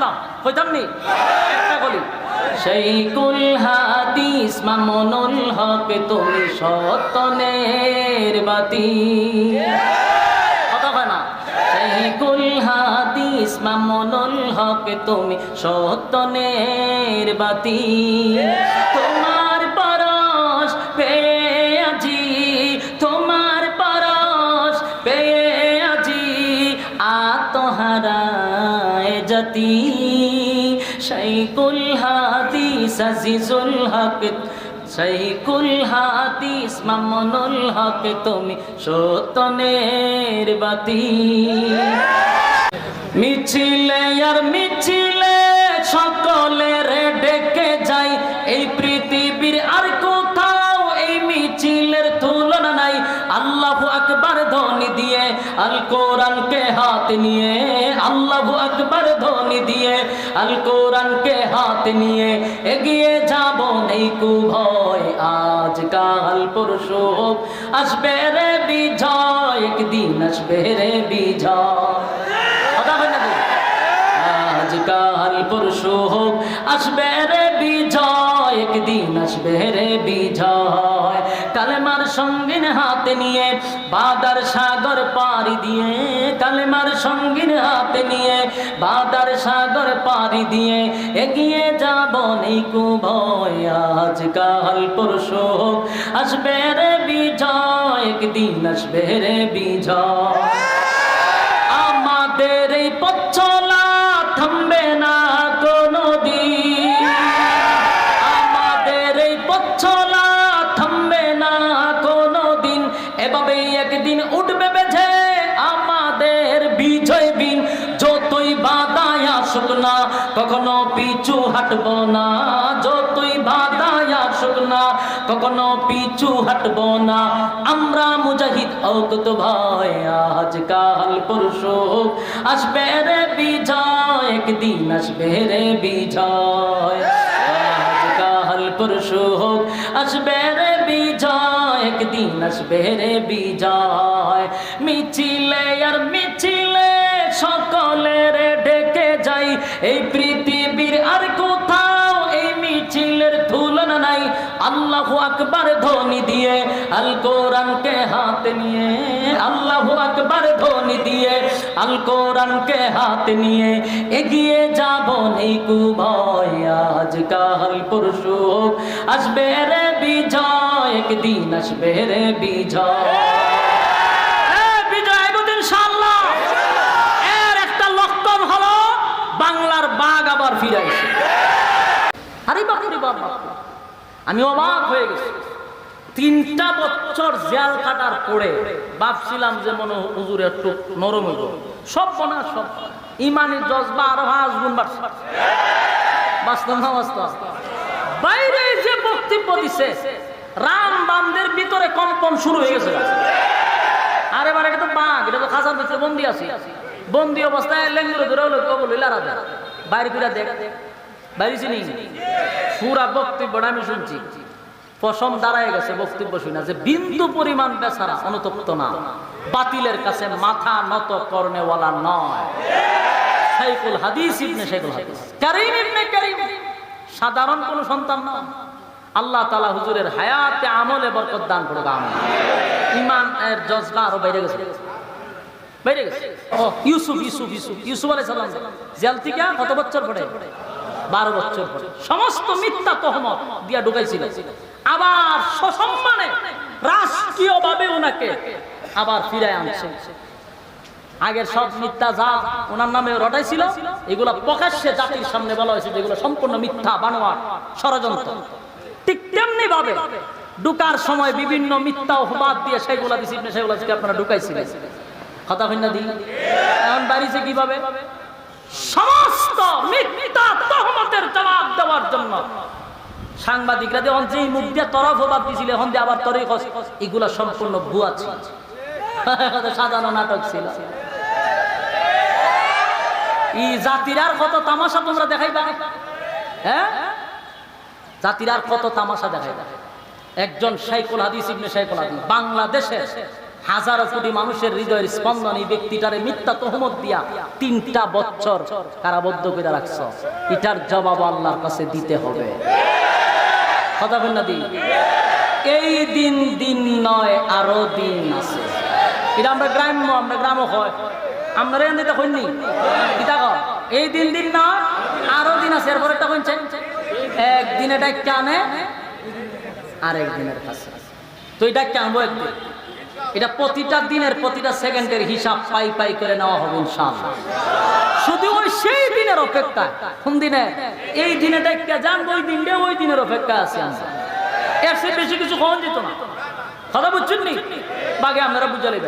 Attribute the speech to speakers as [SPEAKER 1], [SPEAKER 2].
[SPEAKER 1] ইসলাম হইতাম নি? একটা বলি। সেই কুল হাদিস, মামুনুল হক, তুমি সতনের বাতি। কথা হয় না? সেই কুল হাদিস, মামুনুল হক, তুমি সতনের বাতি। তোমার জাতি। শাইকুল হাদিস আজিজুল হক শাইকুল হাদিস মামুনুল হক তুমি বাতি। মিছিলে আর আল্লাহু আকবার ধ্বনি দিয়ে আল কোরআনকে হাত নিয়ে, আল্লাহু আকবার ধ্বনি দিয়ে আল কোরআনকে হাত নিয়ে, এগিয়ে যাব নেই কু ভয় আজ কাল পরশু আসবে রে বিজয়, একদিন আসবে রে বিজয়? আজ কাল পরশু আসবে রে বিজয়। একদিন আসবে রে বিজয়। কালেমার সঙ্গিন হাতে নিয়ে বাদার সাগর পাড়ি দিয়ে, কালেমার সঙ্গিন হাতে নিয়ে বাদার সাগর পাড়ি দিয়ে এগিয়ে যাব নেই কু ভয় আজ কাল পরশু আসবে রে বিজয়, একদিন আসবে রে বিজয়। আমাদের এই পথ হাঁটব না, যতই বাধায় আসুক না, কখনো পিছু হাঁটব না। আমরা মুজাহিদ ভয় আজ কাল আসবে রে বিজয়, একদিন আসবে রে বিজয়। হোক আসবে রে বিজয়, একদিন আসবে রে বিজয়। মিছিলে আর মিছিলে সকলের ডেকে যাই, এই পৃথিবীর আল্লাহু আকবার ধ্বনি দিয়ে আল কোরআনকে হাত নিয়ে, আল্লাহু আকবার ধ্বনি দিয়ে আল কোরআনকে হাত নিয়ে এগিয়ে যাব নেই কু ভয় আজ কাল পরশু আসবে রে বিজয়, একদিন আসবে রে বিজয়। বাংলার বাঘ আবার ফিরে এসে আরে বাপুরে বাবা আমি অবাক হয়ে গেছি। তিনটা বছর জেল কাটার পরে ভাবছিলাম যে মনে হুজুর একটু নরম হইব। সব বনা, সব ইমানি জজবা আরও হাঁস গুণ বাড়ছে। বাস্তব না বাস্তব বাইরে যে বক্তব্য দিছে, রাম বামদের ভিতরে কম্পন শুরু হয়ে গেছে। আরে বারে তো বাঘ, এটা তো খাঁচার ভিতরে বন্দি আছি। বন্দি অবস্থায় লেঙ্গুরে ধরে হলো কবল হইলা রাধা বাইরে ফিরা দেখ। চিনি পুরা আমি শুনছি পশম দাঁড়ায় গেছে বক্তব্য যে বিন্দু পরিমাণ বেচারা অনুতপ্ত না বাতিলের কাছে মাথা নত করনেওয়ালা নয় হাদিস ইবনে হাদিস ইবনে সাধারণ কোন সন্তান না আল্লাহ তাআলা হুজুরের হায়াতে আমলে বরকত দান করুক, আমিন। ইমান এর জজবা আরও বাইরে গেছে। বাইরে গেছে? ও, ইউসুফ ইউসুফ ইউসুফ। ইউসুফ আলাইহিস সালাম। জেল থেকে কত বছর পরে। বারো বছর পরে। সমস্ত মিথ্যা তহমত দিয়া ঢুকাইছিল। আবার সসম্মানে, রাষ্ট্রীয়ভাবে ওনাকে আবার ফিরায় আনছে। আগের সব মিথ্যা যা ওনার নামে রটাইছিল, এগুলা প্রকাশ্যে জাতির সামনে বলা হয়েছে যেগুলো সম্পূর্ণ মিথ্যা বানোয়ার ষড়যন্ত্র। ঠিক তেমনি ভাবে ঢুকার সময় বিভিন্ন মিথ্যা অপবাদ দিয়ে সেগুলা দিছি সেগুলা আপনারা ঢুকাইছিলেন। কথা ভিন্ন দিই এখন বাড়িছে কীভাবে? সমস্ত মিথ্যা তহমতের জবাব দেওয়ার জন্য। সাংবাদিকরা যখন যেই মুখ দিয়ে তরফ অবাদ দিছিল, এখন দিয়ে আবার তরে এগুলা সম্পূর্ণ ভুয়া ছিল। সাজানো নাটক ছিল। ই জাতিরার কত তামাশা তোমরা দেখাইবা? হ্যাঁ? জাতিরার কত তামাশা দেখাইবা? একজন শাইকুল হাদিস ইবনে শাইকুল হাদিস, বাংলাদেশের হাজারো কোটি মানুষের হৃদয়ের স্পন্দন এই ব্যক্তিটারে মিথ্যা তহমত দিয়া তিনটা বছর কারাবদ্ধ করে রাখছ। এটার জবাব আল্লাহর কাছে দিতে হবে। এই দিন দিন নয়, আরও দিন আছে। এটা আমরা গ্রাম্য, আমরা গ্রামও হয়। আমরা এনে তো হইনি এই দিন দিন নয়, আরও দিন আছে। এরপর একটা হইছে একদিন এটা কানে আরেক দিনের কাছে। তো এটা কেনবো একদিন। এটা প্রতিটা দিনের প্রতিটা সেকেন্ডের হিসাব পাই পাই করে নেওয়া হবে ইনশাআল্লাহ। শুধু ওই সেই দিনের অপেক্ষা। কোন দিনে? এই দিনে দেখতে যান, ওই দিনে ওই দিনের অপেক্ষা আছে এর চেয়ে বেশি কিছু কখন যেত না। কথা বুঝছেন নি? বাগে আপনারা বুঝালে